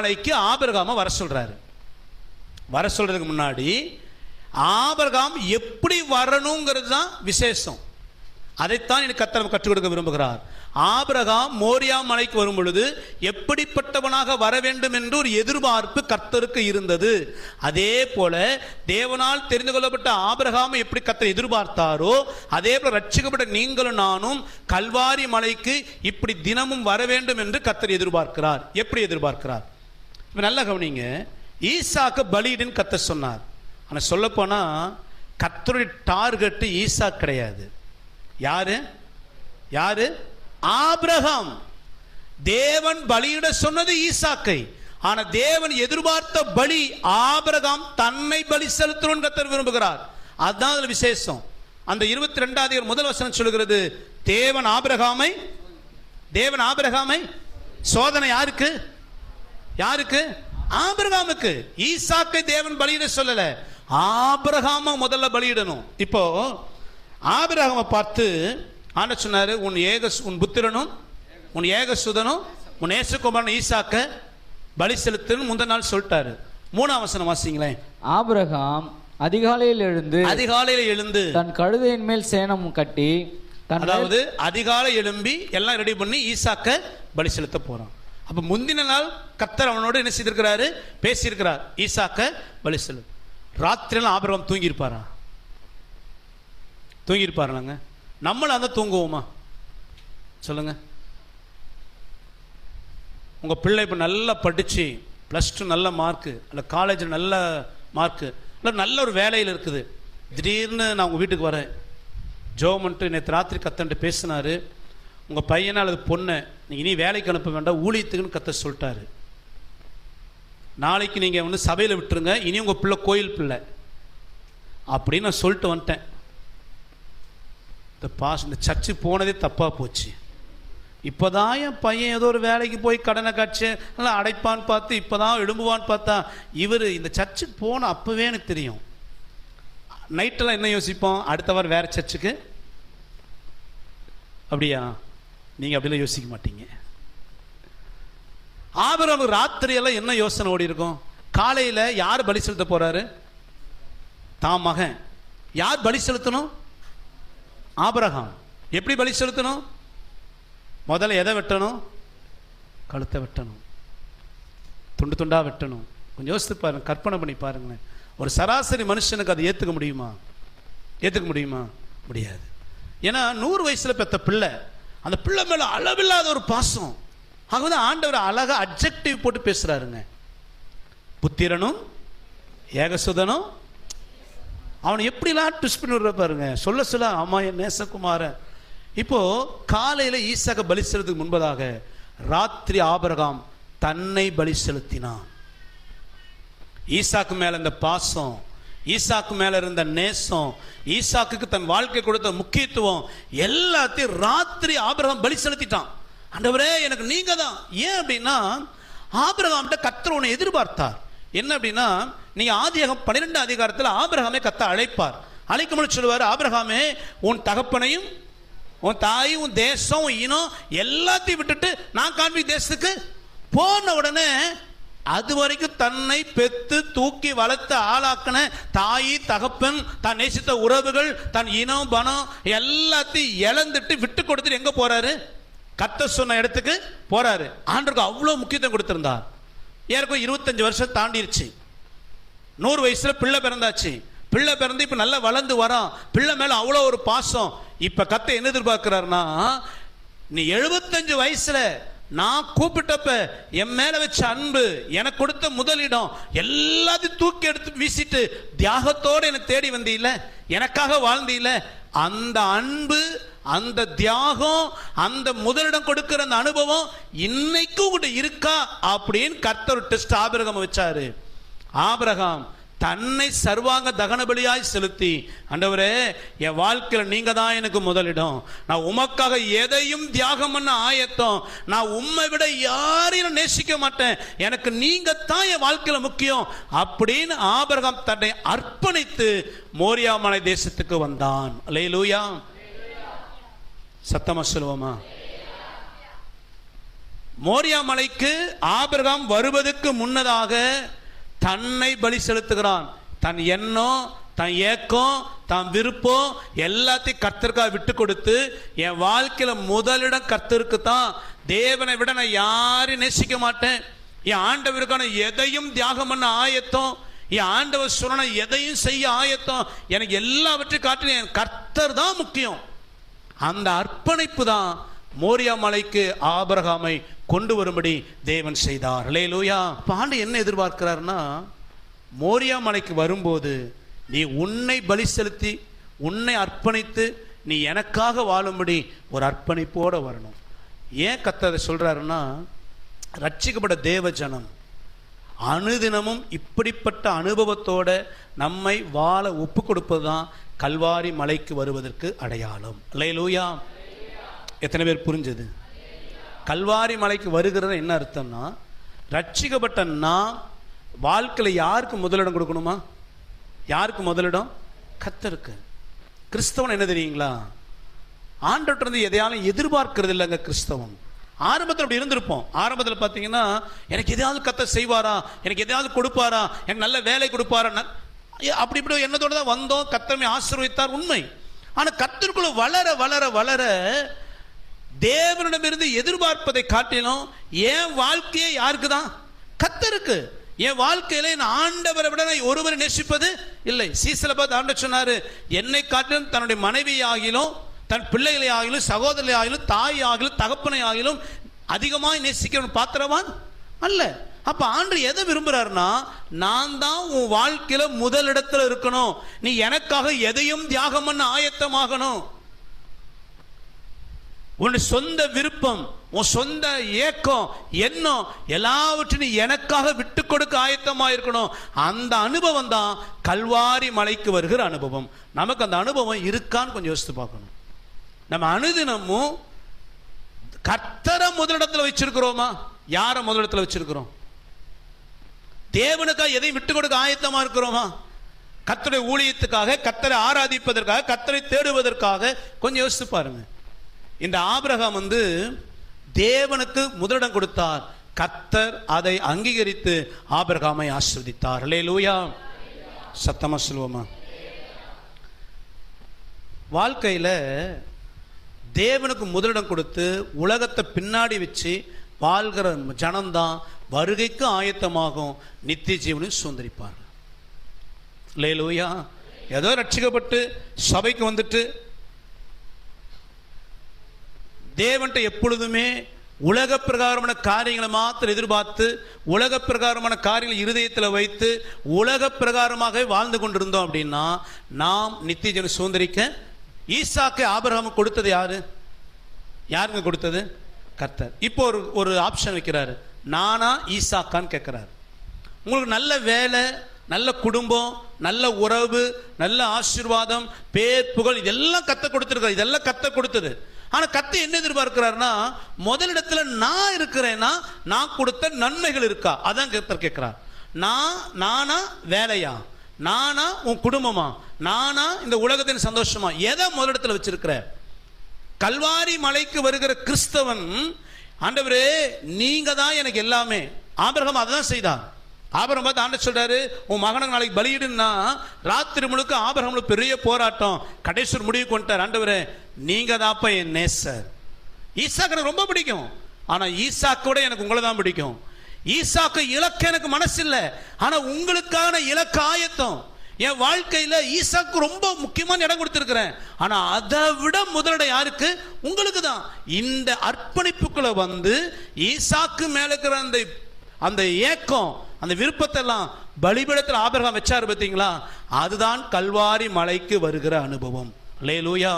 மலைக்கு ஆபிரகாம வர சொல்றாரு. வர சொல்றதுக்கு முன்னாடி ஆபிரகாம் எப்படி வரணுங்கிறது தான் விசேஷம். அதைத்தான் எனக்கு கத்தர் கற்றுக் கொடுக்க விரும்புகிறார். ஆபிரகாம் மோரியா மலைக்கு வரும் பொழுது எப்படிப்பட்டவனாக வர வேண்டும் என்று ஒரு எதிர்பார்ப்பு கர்த்தருக்கு இருந்தது. அதே போல தேவனால் தெரிந்து கொள்ளப்பட்ட ஆபிரகாம் எப்படி கர்த்தர் எதிர்பார்த்தாரோ அதே போல ரட்சிக்கப்பட்ட நீங்களும் நானும் கல்வாரி மலைக்கு இப்படி தினமும் வர வேண்டும் என்று கர்த்தர் எதிர்பார்க்கிறார். எப்படி எதிர்பார்க்கிறார்? இப்போ நல்லா கவனிங்க. ஈசாக்கு பலியிடுன்னு கத்த சொன்னார். ஆனால் சொல்லப்போனால் கத்தருடைய டார்கெட்டு ஈசா கிடையாது. யாரு? யாரு? ஆபிரகாம். தேவன் பலியிட சொன்னது ஈசாக்கை. ஆனா தேவன் எதிர்பார்த்த பலி ஆபிரகாம் தன்னை பலி செலுத்தணும்னு கத்தர் விரும்புகிறார். அதுதான் அதில் விசேஷம். அந்த இருபத்தி ரெண்டாவது முதல் வசனம் சொல்கிறது தேவன் ஆபிரகாமை தேவன் ஆபிரகாமை சோதனை யாருக்கு? யாருக்கு? ஆபிரகாமுக்கு. ஈசாக்கை தேவன் பலியிட சொல்லல. ஆபிரகாம முதல்ல பலியிடணும். இப்போ ஆபிரகாமை பார்த்து ஆண்ட சொன்னாரு உன் ஏக உன் புத்திரனும் உன் ஏக சுதனும் உன் ஏசுகுமாரன் ஈசாக்க பலி செலுத்துன்னு முந்தின நாள் சொல்லிட்டாரு. மூணாம் வசனம் வாசிங்களேன். ஆபிரகாம் அதிகாலையில் எழுந்து அதிகாலையில எழுந்து தன் கழுதையின் மேல் சேணம் கட்டி அதாவது அதிகாலை எழும்பி எல்லாம் ரெடி பண்ணி ஈசாக்க பலி செலுத்த போறான். அப்ப முந்தின நாள் கத்தர் அவனோடு என்ன செய்திருக்கிறாரு? பேசியிருக்கிறார். ஈசாக்க பலி செலு ராத்திரியெல்லாம் ஆபிரகாம் தூங்கியிருப்பாரா? தூங்கியிருப்பாருலாங்க. நம்மளும் அந்த தூங்குவோமா? சொல்லுங்க. உங்க பிள்ளை இப்போ நல்லா படிச்சு ப்ளஸ் டூ நல்ல மார்க்கு இல்லை காலேஜில் நல்ல மார்க்கு இல்லை நல்ல ஒரு வேலையில் இருக்குது. திடீர்னு நான் உங்கள் வீட்டுக்கு வரேன். ஜோமன்ட்டு நேற்று ராத்திரி கத்தன்ட்டு பேசினாரு. உங்கள் பையனை அல்லது பொண்ணை நீங்கள் இனி வேலைக்கு அனுப்ப வேண்டாம் ஊழியத்துக்குன்னு கத்த சொல்லிட்டாரு. நாளைக்கு நீங்கள் வந்து சபையில் விட்டுருங்க இனி உங்கள் பிள்ளை கோயில் பிள்ளை அப்படின்னு நான் சொல்லிட்டு வந்துட்டேன். இந்த பாஸ் இந்த சர்ச்சு போனதே தப்பாக போச்சு. இப்போதான் என் பையன் ஏதோ ஒரு வேலைக்கு போய் கடனை காட்சி நல்லா அடைப்பான்னு பார்த்து இப்போதான் எழும்புவான்னு பார்த்தா இவர் இந்த சர்ச்சுக்கு போன அப்போவே எனக்கு தெரியும். நைட்டெல்லாம் என்ன யோசிப்போம்? அடுத்த வாரம் வேறு சர்ச்சுக்கு? அப்படியா? நீங்கள் அப்படிலாம் யோசிக்க மாட்டீங்க. ஆபரம் ராத்திரியெல்லாம் என்ன யோசனை ஓடி இருக்கும்? காலையில் யார் பலி செலுத்த போறாரு? தான் மகன். யார் பலி செலுத்தணும்? ஆபரகம். எப்படி பலி செலுத்தணும்? முதல்ல எதை வெட்டணும்? கழுத்தை வெட்டணும். துண்டு துண்டா வெட்டணும். கொஞ்சம் யோசித்து பாருங்க கற்பனை பண்ணி பாருங்களேன். ஒரு சராசரி மனுஷனுக்கு அதை ஏற்றுக்க முடியுமா? ஏற்றுக்க முடியுமா? முடியாது. ஏன்னா நூறு வயசுல பெத்த பிள்ளை அந்த பிள்ளை மேலே அளவில்லாத ஒரு பாசம். ஆக வந்து ஆண்டவர் அழகாக அப்ஜெக்டிவ் போட்டு பேசுகிறாருங்க புத்திரனும் ஏகசுதனும் அவனை எப்படிலாம் ட்விஸ்ட் பண்ணி பாருங்க. சொல்ல சொல்ல ஆமா என் நேசகுமாரன் இப்போது காலையில் ஈசாக பலி செலுத்துக்கு முன்பதாக ராத்திரி ஆபரகாம் தன்னை பலி செலுத்தினான். ஈசாக்கு மேலே இந்த பாசம் ஈசாக்கு மேல இருந்த நேசம் ஈசாக்குக்கு தன் வாழ்க்கை கொடுத்த முக்கியத்துவம் எல்லாத்தையும் ராத்திரி ஆபிரகாம் பலி செலுத்திட்டான். ஆண்டவரே எனக்கு நீங்க தான். ஏன் அப்படின்னா ஆபிரகாம்கிட்ட கத்தர் உன்னை எதிர்பார்த்தார். என்ன அப்படின்னா நீங்க ஆதியகம் பன்னிரெண்டு அதிகாரத்தில் ஆபிரகாமே கத்த அழைப்பார். அழைக்கும்போது சொல்லுவார் ஆபிரகாமே உன் தகப்பனையும் உன் தாய் உன் தேசம் உன் இனம் எல்லாத்தையும் விட்டுட்டு நான் காண்பி தேசத்துக்கு போன உடனே அது வரைக்கும் தன்னை பெத்து தூக்கி வளர்த்து ஆளாக்கின தாய் தகப்பன் தான் நேசித்த உறவுகள் தன் இனம் பணம் எல்லாத்தையும் இழந்துட்டு விட்டு கொடுத்துட்டு எங்க போறாரு? கத்த சொன்ன இடத்துக்கு போறாரு. ஆண்டுக்கு அவ்வளோ முக்கியத்துவம் கொடுத்திருந்தார். ஏற்கனவே இருபத்தஞ்சு வருஷம் தாண்டிருச்சு. நூறு வயசுல பிள்ளை பிறந்தாச்சு. பிள்ளை பிறந்து இப்போ நல்லா வளர்ந்து வரான். பிள்ளை மேலே அவ்வளோ ஒரு பாசம். இப்போ கத்தை என்ன எதிர்பார்க்கிறாருன்னா நீ எழுபத்தஞ்சு வயசுல நான் கூப்பிட்டப்ப என் மேல வச்ச அன்பு எனக்கு கொடுத்த முதலிடம் எல்லாத்தையும் தூக்கி எடுத்து வீசிட்டு தியாகத்தோடு என்னை தேடி வந்தீல எனக்காக வாழ்ந்தீல அந்த அன்பு அந்த தியாகம் அந்த முதலிடம் கொடுக்கிற அந்த அனுபவம் இன்னைக்கும் கூட இருக்கா? அப்படின்னு கர்த்தர் டெஸ்ட் ஆபிரகம் வச்சாரு. ஆபிரகாம் தன்னை சர்வாங்க தகன பலியாய் செலுத்தி. ஆண்டவரே என் வாழ்க்கையில் நீங்கள் தான் எனக்கு முதலிடம். நான் உமக்காக எதையும் தியாகம் பண்ண ஆயத்தம். நான் உம்மை விட யாரையும் நேசிக்க மாட்டேன். எனக்கு நீங்கள் தான் என் வாழ்க்கையில் முக்கியம். அப்படின்னு ஆபரகம் தன்னை அர்ப்பணித்து மோரியாமலை தேசத்துக்கு வந்தான். லேலூயா சத்தமாக சொல்லுவோமா? மோரியா மலைக்கு ஆபிரகாம் வருவதற்கு முன்னதாக தன்னை பலி செலுத்துகிறான். தன் எண்ணம் தன் ஏக்கம் தன் விருப்பம் எல்லாத்தையும் கர்த்தருக்காக விட்டு கொடுத்து என் வாழ்க்கையில் முதலிடம் கர்த்தருக்கு தான் தேவனை விட நான் யாரையும் நேசிக்க மாட்டேன். என் ஆண்டவருக்கான எதையும் தியாகம் பண்ண ஆயத்தம் என் ஆண்டவர் சொன்ன எதையும் செய்ய ஆயத்தம் எனக்கு எல்லாவற்றையும் காட்டிலும் என் கர்த்தர் தான் முக்கியம். அந்த அர்ப்பணிப்பு தான் மோரியா மலைக்கு ஆபரகாமை கொண்டு வரும்படி தேவன் செய்தார். லேலூயா பாண்டு என்ன எதிர்பார்க்கிறாருன்னா மோரியா மலைக்கு வரும்போது நீ உன்னை பலி செலுத்தி உன்னை அர்ப்பணித்து நீ எனக்காக வாழும்படி ஒரு அர்ப்பணிப்போடு வரணும். ஏன் கத்ததை சொல்கிறாருன்னா ரட்சிக்கப்பட்ட தேவ ஜனம் அனுதினமும் இப்படிப்பட்ட அனுபவத்தோட நம்மை வாழ ஒப்பு கொடுப்பது தான் கல்வாரி மலைக்கு வருவதற்கு அடையாளம். லேலூயா எத்தனை பேர் புரிஞ்சது? கல்வாரி மலைக்கு வருகிறது என்ன அர்த்தம்னா ரட்சிக்கப்பட்ட நான் வாழ்க்கையில் யாருக்கு முதலிடம் கொடுக்கணுமா? யாருக்கு முதலிடம்? கத்தருக்கு கிறிஸ்தவன் என்ன தெரியுங்களா? ஆண்டவர்கிட்ட எதையாலும் எதிர்பார்க்கறது இல்லைங்க கிறிஸ்தவன். ஆரம்பத்தில் அப்படி இருந்திருப்போம். ஆரம்பத்தில் பார்த்தீங்கன்னா எனக்கு எதையாவது கத்த செய்வாரா? எனக்கு எதையாவது கொடுப்பாரா? எனக்கு நல்ல வேலை கொடுப்பாரா? அப்படி இப்படி எண்ணத்தோட தான் வந்தோம். கத்தமே ஆசீர்வதித்தார். உண்மை. ஆனால் கத்தருக்குள்ள வளர வளர வளர தேவனிடமிருந்து எதிர்பார்ப்பதை காட்டிலும் என் வாழ்க்கையே யாருக்கு தான் கத்தருக்கு. என் வாழ்க்கையில என் ஆண்டவரை விட நான் ஒருவரை நேசிப்பது இல்லை. சீசல பார்த்து ஆண்ட சொன்னாரு என்னை காட்டிலும் தன்னுடைய மனைவி ஆகிலும் தன் பிள்ளைகளை ஆகிலும் சகோதரி ஆகிலும் தாய் ஆகிலும் தகப்பனை ஆகிலும் அதிகமாக நேசிக்கிறவன் பாத்திரவான்? அல்ல. அப்ப ஆண்டு எதை விரும்புறாருன்னா நான் தான் உன் வாழ்க்கையில முதலிடத்துல இருக்கணும். நீ எனக்காக எதையும் தியாகம் பண்ண ஆயத்தமாகணும். உன் சொந்த விருப்பம் உன் சொந்த ஏக்கம் எண்ணம் எல்லாவற்றையும் நீ எனக்காக விட்டு கொடுக்க ஆயத்தமாக இருக்கணும் அந்த அனுபவம் தான் கல்வாரி மலைக்கு வருகிற அனுபவம். நமக்கு அந்த அனுபவம் இருக்கான்னு கொஞ்சம் யோசித்து பார்க்கணும். நம்ம அனுதினமும் கர்த்தரை முதலிடத்தில் வச்சிருக்கிறோமா? யாரை முதலிடத்தில் வச்சிருக்கிறோம்? தேவனுக்காக எதையும் விட்டு கொடுக்க ஆயத்தமாக இருக்கிறோமா? கத்தரை ஊழியத்துக்காக கத்தரை ஆராதிப்பதற்காக கத்தரை தேடுவதற்காக கொஞ்சம் யோசித்து பாருங்கள் இந்த ஆபிரகாம் வந்து தேவனுக்கு முதலிடம் கொடுத்தார். கத்தர் அதை அங்கீகரித்து ஆபிரகாமை ஆஸ்வதித்தார் லூயா சத்தமா சொல்லுவோமா? வாழ்க்கையில் தேவனுக்கு முதலிடம் கொடுத்து உலகத்தை பின்னாடி வச்சு வாழ்கிற ஜனம்தான் வருகைக்கு ஆயத்தமாகும். நித்திய ஜீவனையும் லே லூயா ஏதோ ரட்சிக்கப்பட்டு சபைக்கு வந்துட்டு தேவன்ட்ட எப்பொழுதுமே உலக பிரகாரமான காரியங்களை மாத்திரம் எதிர்பார்த்து உலக பிரகாரமான காரியங்களை இருதயத்தில் வைத்து உலக பிரகாரமாக வாழ்ந்து கொண்டிருந்தோம் அப்படின்னா நாம் நித்தியஜன சுதந்திரிக்க ஈசாக்கு ஆபரகம் கொடுத்தது யாரு? யாருங்க கொடுத்தது? கர்த்தர். இப்போ ஒரு ஒரு ஆப்ஷன் வைக்கிறாரு. நானா ஈசாக்கான்னு கேட்குறாரு. உங்களுக்கு நல்ல வேலை நல்ல குடும்பம் நல்ல உறவு நல்ல ஆசீர்வாதம் பேர் புகழ் இதெல்லாம் கத்த கொடுத்துருக்காரு இதெல்லாம் கத்த கொடுத்தது. ஆனால் கத்தை என்ன எதிர்பார்க்கிறாருன்னா முதலிடத்துல நான் இருக்கிறேன்னா நான் கொடுத்த நன்மைகள் இருக்கா? அதான் கத்தர் கேட்கிறார். நான் நானா வேலையா? நானா உன் குடும்பமா? நானா இந்த உலகத்தின் சந்தோஷமா? எதை முதலிடத்தில் வச்சிருக்கிற? கல்வாரி மலைக்கு வருகிற கிறிஸ்தவன் ஆண்டவரே நீங்க தான் எனக்கு எல்லாமே. ஆபிரகம் அதை தான் செய்தான் ஆபரம் பார்த்து ஆண்டு சொல்றாரு உன் மகனுக்கு நாளைக்கு பலியிடுன்னா ராத்திரி முழுக்க ஆபரகம்ல பெரிய போராட்டம். கடைசி முடிவு கொண்டார் ஆண்டவர் நீங்க தான்ப்பா என் நேசர். ஈசாக்கு எனக்கு ரொம்ப பிடிக்கும். ஆனா ஈசாக்கோட எனக்கு உங்களை தான் பிடிக்கும். ஈசாக்கு இலக்கு எனக்கு மனசு இல்லை ஆனா உங்களுக்கான இலக்கு ஆயத்தம். என் வாழ்க்கையில் ஈசாக்கு ரொம்ப முக்கியமான இடம் கொடுத்துருக்குறேன். ஆனால் அதை விட முதலிடம் யாருக்கு? உங்களுக்கு தான். இந்த அர்ப்பணிப்புக்குள்ள வந்து ஈசாக்கு மேலே இருக்கிற அந்த அந்த ஏக்கம் அந்த விருப்பத்தை எல்லாம் ஆபரகம் வச்சார் பார்த்தீங்களா? அதுதான் கல்வாரி மலைக்கு வருகிற அனுபவம். லேலூயா